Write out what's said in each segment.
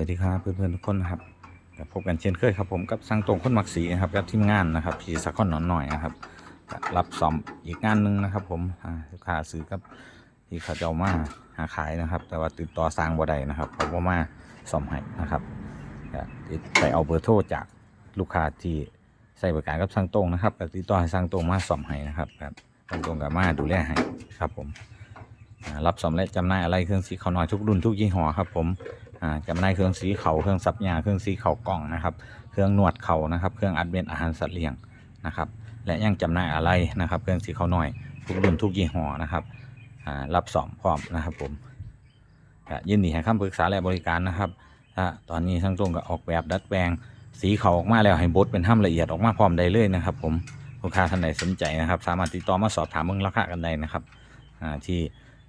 วัสดีครับเพื่อนๆทุกคนนะครับพบกันเช่นเคยครับผมกับสังตรงคนมักสีนะครับกับทีมงานนะครับพี่สักคนหนอนหน่อยนะครับรับซ่อมอีกงานหนึ่งนะครับ ผมลูกค้าซื้อกับที่เขาเจ้ามาหาขายนะครับ แต่ว่าติดต่อสร้างบ่ได้นะครับเพราะว่ามาซ่อมให้นะครับไปเอาเบอร์โทรจากลูกค้าที่ใส่บริการกับสังตรงนะครับติดต่อให้สังตรงมาซ่อมให้นะครับสังตรงกับมาดูแลให้ครับผม รับซ่อมและจำหน่ายอะไรเครื่องสีเขาน้อยทุกรุ่นทุกยี่ห้อครับผมอ่าจำหน่ายเครื่องสีเขาเครื่องซับยาเครื่องสีเขากล่องนะครับ เครื่องนวดเขานะครับ เครื่องอัดเม็ดอาหารสัตว์เลี้ยงนะครับ และยังจำหน่ายอะไรนะครับ เครื่องสีเขาหน่อยทุกรุ่นทุกยี่ห้อนะครับอ่ารับสอมพร้อมนะครับผมยินดีให้คำปรึกษาและบริการนะครับตอนนี้ทั้งตรงก็ออกแบบดัดแปลงสีเขาออกมาแล้วให้บดเป็นห้ามละเอียดออกมาพร้อมได้เลยนะครับ ผมลูกค้าท่านใดสนใจนะครับ สามารถติดต่อมาสอบถามเมืองราคากันได้นะครับอ่าที่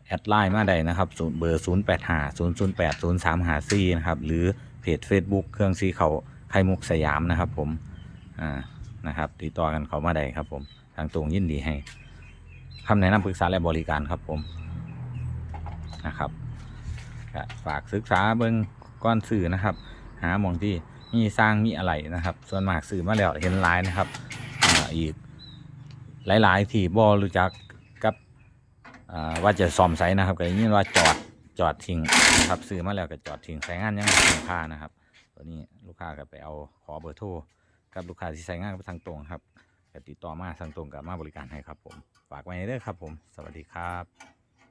แอดไลน์มาได้นะครับเบอร์ 0 8 5 0 0 8 0 3 5 4นะครับหรือเพจ Facebook เครื่องซีเขาไข่มุกสยามนะครับผมอ่านะครับติดต่อกันเขามาได้ครับผมทางตรงยินดีให้คำแนะนำปรึกษาและบริการครับผมนะครับฝากศึกษาเบิ้งก้อนสื่อนะครับ หามองที่มีสร้างมีอะไรนะครับ ส่วนมากสื่อมาแล้วเห็นไลน์นะครับอ,อีกหลาย ๆ ที่บ่รู้จัก ว่าจะซ่อมไซนะครับก็อย่างนี้ว่าจอดจอดทิ้งครับซื้อมาแล้วก็จอดทิ้งใช้งานยังไม่คุ้มค่านะครับ ตัวนี้ลูกค้าก็ไปเอาขอเบอร์โทรกับลูกค้าที่ใช้งานกับทางตรงครับก็ติดต่อมาทางตรงกับมาบริการให้ครับผมฝากไว้เด้อครับผม สวัสดีครับ